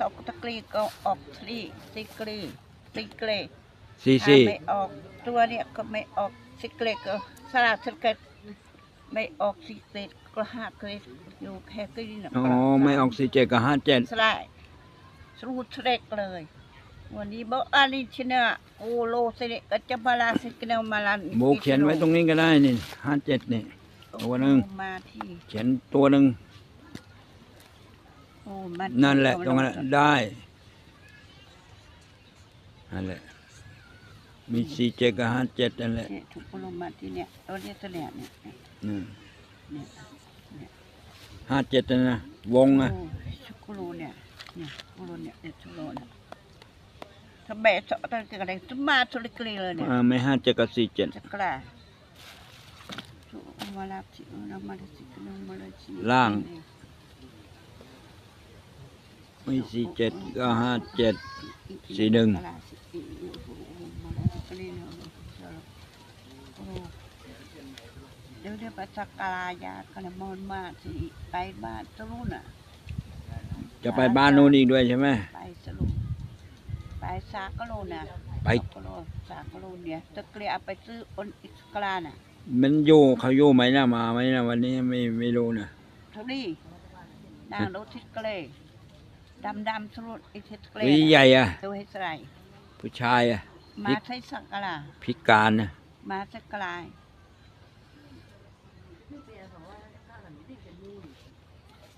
ตอกตะกรีก็ออกทรีสิกรีสิกรีสี่ถ้าสี่ไม่ออกตัวเนี่ยก็ไม่ออกสิกรีก็สลากสเกตไม่ออกสิเกตก็ห้าเกรดอยู่แค่กรีนะอ๋อไม่ออกสี่เจ็ดกับห้าเจ็ดสลายสรูทเรกเลย วันนี้บอกอันนี้ชนะโอโลเสเนก็จะมาลาสิกเนมาลานโบเขียนไว้ตรงนี้ก็ได้นี่ห้าเจ็ดนี่ตัวหนึ่งมาที่เขียนตัวหนึ่งโอ้มั นนั่นแหละตรงนั้นได้นั่นแหละ มีสี่เจ็ดกับห้าเจ็ดนั่นแหละเนี่ยถูกลงมาที่เนี่ยตัวเนี้ยตัวเนี่ยเนี่ยอืมเนี่ยห้าเจ็ดนะวงอะโอ้ชุกุโรเนี่ยเนี่ยชุกุโรเนี่ยเนี่ยชุกุโรเนี่ยถ้าแบะเจาะตั้งแต่กระไดจะมาทุลิกลีเลยเนี่ยอ่าไม่ห้าเจ็ดกับสี่เจ็ดจะกล้าจุมาลาจิเรามาลาจิกเรามาลาจิล่างไม่สี่เจ็ดก็ห้าเจ็ดสี่หนึ่งเดี๋ยวเดี๋ยวไปสักการายากันมอนมาสิไปบ้านตะลุน่ะ จะไปบ้านโน้นอีกด้วยใช่ไหมไปสรุปไปสากะโลน่ะไปสากะโลสากะโลเนี่ยตะเกียบไปซื้ออนอิสกลาน่ะ มันอยู่เขาอยู่ไหมนะมาไหมนะวันนี้ไม่ไม่รู้นะเท่านี้นางรถทิศเกล ดำดำสรุปอิทิศเกลวิใหญ่อะตัวให้ใส่ผู้ชายอะมาใช้สักกะลาพิการนะมาสักกะลาย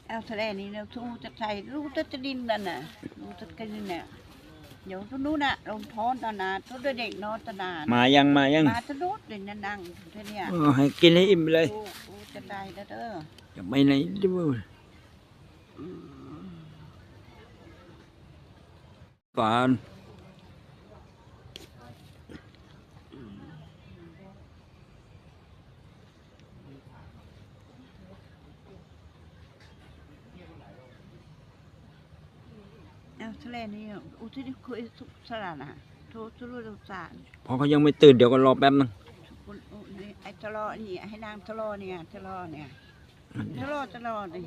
เอาทะเลนี่เราทูจะใส่รู้จะจะดินนั่นน่ะรู้จะกันนี่เนี่ยเดี๋ยวทุนู้นน่ะลงท้อนตอนนาทุกเด็กนอนตอนนามายังมายังมาจะโดดเลยนั่งนั่งเท่าเนี่ยเออให้กินให้อิ่มไปเลยโอ้โอ้จะได้แล้วเด้อจะไปไหนดูอืม ก่อนเอาทะเลนี่อุทิศคุยสุขสระน่ะโทษทุรุษสารพอเขายังไม่ตื่นเดี๋ยวก็รอแป๊บนึงคุณอุนี่ไอ้ทะเลาะนี่ให้นางทะเลาะเนี่ยทะเลาะเนี่ยทะเลาะทะเลาะนี่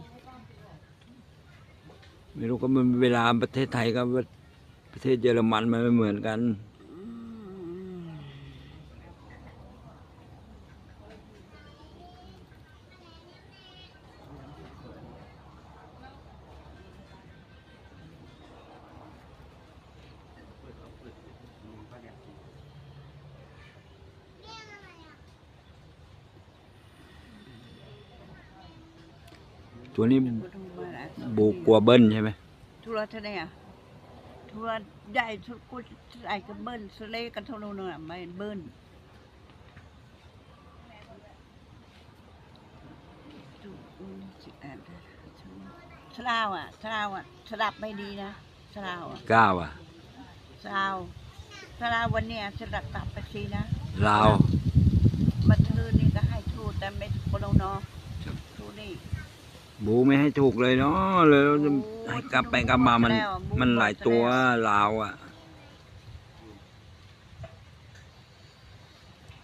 ไม่รู้ก็มันเวลาประเทศไทยกับ ประเทศเยอรมันมันไม่เหมือนกัน ตัวนี้กูดูมาแล้วบูกลัวเบิ้ลใช่ไหมทุเรศเท่าไหร่อะ ทุเรศใหญ่ทุกกูใส่กับเบิ้ลสเลกันเท่านู้นน่ะไม่เบิ้ลดูอืมสิอ่านสลาวอะสลาวอะสลับไม่ดีนะสลาวอะเก้าอะสลาวสลาววันเนี้ยสลับกลับไปทีนะลาวมาทือนี่ก็ให้ทูแต่ไม่ถูกคนเราเนาะทูนี่ บูไม่ให้ถูกเลยเนาะเลยให้กลับไปกลับมามัน มันหลายตัวลาวอะ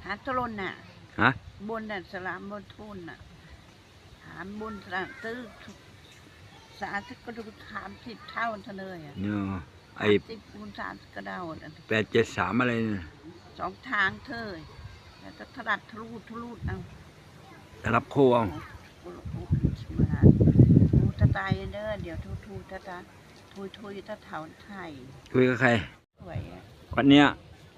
หาตะลนน่ะ ฮะ บนน่ะสลามบนทุนน่ะถามบนสลามตื้อทุกสาธิตก็ดูถามสิบเท่าเท่าเลยอะเนาะไอ้สิบคูณสามสิบกระเดาน่ะแปดเจ็ดสามอะไรเนี่ยสองทางเธอแล้วก็ถลัดทะลุทะลุเอารับโคเอา โอ้โหมาทูตะตายเด้อเดี๋ยวทูทูตะตาทุยทุยตะเถาไทยคุยกับใครถวยอะวันเนี้ย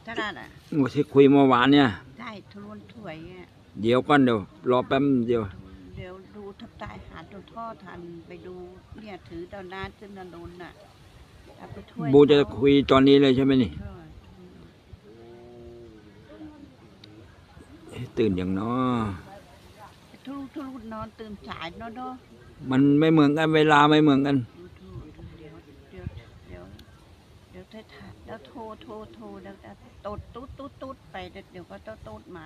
ถ้านั่นอะที่คุยเมื่อวานเนี่ย ได้ทะลุถวยอะเดี๋ยวก่อนเดี๋ยวรอแป๊บเดียว เดี๋ยวดูทับตายหาตัวท่อทันไปดูเนี่ยถือดาวนาขึ้นนนนน่ะเอาไปถ้วยบูจะเขาคุยตอนนี้เลยใช่ไหมนี่ใช่เอ๊ะตื่นอย่างเนาะไป ทุลุทุลุนอนตื่นสายเนาะเนาะมันไม่เหมือนกันเวลาไม่เหมือนกันดูดูเดี๋ยวเดี๋ยวเดี๋ยวเดี๋ยวถ้าถ่ายแล้วโทรโทรโทรแล้วจะตดตุ๊ดตุ๊ดตุ๊ดไปเดี๋ยวเดี๋ยวก็ต้องตุ๊ดมา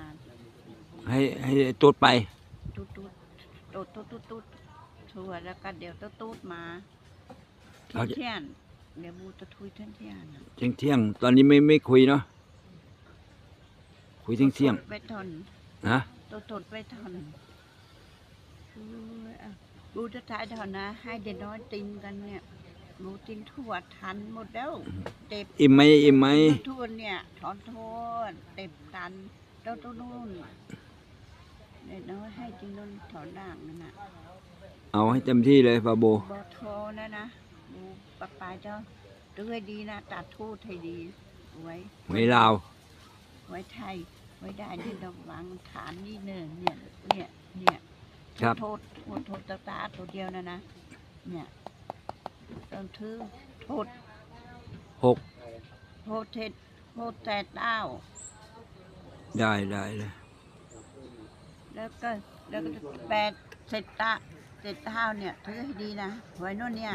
ให้ให้ตัวไป ตุ๊ดตุ๊ดตดตุ๊ดตุ๊ดตุ๊ดชัวร์แล้วก็เดี๋ยวตุ๊ดตุ๊ดมาเราจะเที่ยนเดี๋ยวบูจะทุยเที่ยนเที่ยนน่ะเที่ยงเที่ยงๆตอนนี้ไม่ไม่คุยเนาะคุยเที่ยงเที่ยงตดไปทนๆนะ ตัวตดไปทน บูจะถ่ายเถอะนะ ให้เด็กน้อยติมกันเนี่ยหนูกินทั่วทันหมดแล้วเต็บอิ่มไหมอิ่มไหมทั่วเนี่ยถอนโทษเต็บตันเจ้าตัวนู่นเด็กน้อยให้จิงนนถอนด่างนั่นน่ะเอาให้เต็มที่เลยฟาโบบอโทรนะนะดูปะปายเจ้าดูให้ดีนะตัดทูดให้ดีไว้ไม่ลาวไว้ไทยไว้ได้ที่ระวังฐานนี่เนินเนี่ยเนี่ยเนี่ย ครับ โทษโทษโทษตาตาตัวเดียวนะนะ เนี่ยต้องถือโทษหกโทษเท็ดโทษแต่เต้า ได้ได้เลยแล้วก็แล้วก็แปดเสร็จตาเสร็จเท้าเนี่ยถือให้ดีนะไว้โน่นเนี่ย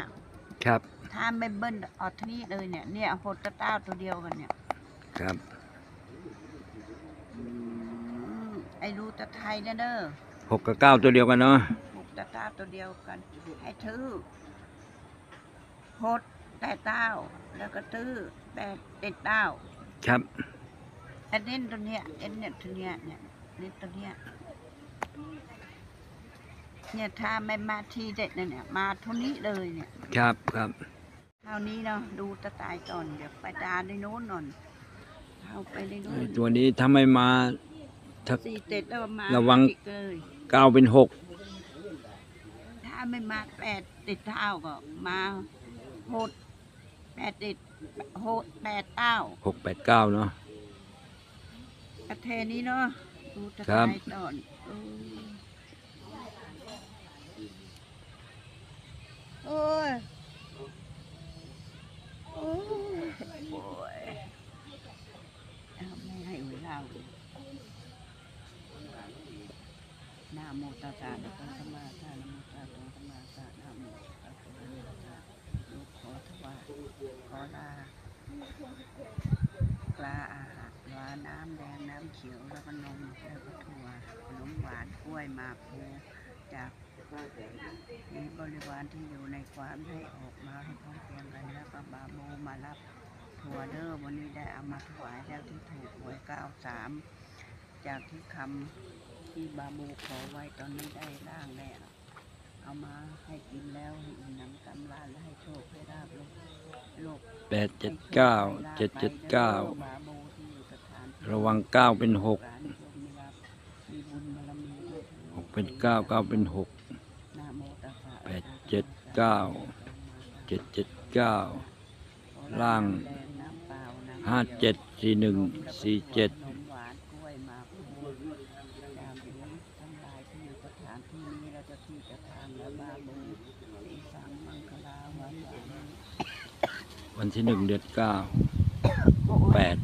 ครับ ถ้าไม่เบิ้ลออกที่นี่เลยเนี่ย เนี่ยโหดตาเต้าตัวเดียวกันเนี่ย ครับ อืมไอ้รูตะไทยนะเด้อ หกกับเก้าตัวเดียวกันเนาะหกตาเต้าตัวเดียวกัน ให้ถือโหดแต่เต้า แล้วก็ตื้อแปดเด็ดเต้าครับอันเน้นตัวเนี้ยเอ็นเนี่ยตัวเนี้ยเนี่ยเน้นตัวเนี้ยเนี่ยถ้าไม่มาทีเด็ดเนี่ยมาเท่านี้เลยเนี่ยครับครับเท่านี้เนาะดูตะตายก่อนเดี๋ยวไปดาในโน้นหน่อยเข้าไปในโน้ไอ้นตัวนี้ถ้าไม่มาถ้าสี่เจ็ดแล้วมาระวังติดเลย เก้าเป็นหกถ้าไม่มาแปดติดเท้าก็มาโหดแปดติดโหดแปดเต้าหกแปดเก้าเนาะกระเทนี้เนาะดูตะครับตายก่อนเออโอ้ยโอ้ยโอ้ยเอาไม่ให้เวลาเลยนะ โมตัสสะนะโมตัสะนะโมตัสสะนะโมตัสะนะโมตัสสะนะโมตัสสะลูกขอถวายขอลาปลาอาหารปลาน้ำแดงน้ำเขียวแล้วก็นมแล้วก็ถั่วขนมหวานกล้วยมาพูจากมีบริวารที่อยู่ในความให้ออกมาให้พร้อมเพรียงกันแล้วก็บาโบมารับถั่วเด้อวันนี้ได้เอามาถวายแล้วที่ถูกหวยเก้าสามจากที่คำ ที่บาโบขอไว้ตอนนี้ได้ร่างแล้วเอามาให้กินแล้วให้อิ่มหนำกำลาและให้โชคให้ราบลูกลูกแปดเจ็ดเก้าเจ็ดเจ็ดเก้าระวังเก้าเป็นหกหกเป็นเก้าเก้าเป็นหกแปดเจ็ดเก้าเจ็ดเจ็ดเก้าล่าง ห้าเจ็ดสี่หนึ่งสี่เจ็ด นมหวานกล้วยหมากพลูดาวนี้ทั้งหลายที่อยู่สถานที่นี้เราจะที่จะทางและบาบูสีสังมังคลาวันหวาน วันที่หนึ่งเดือนเก้าแปด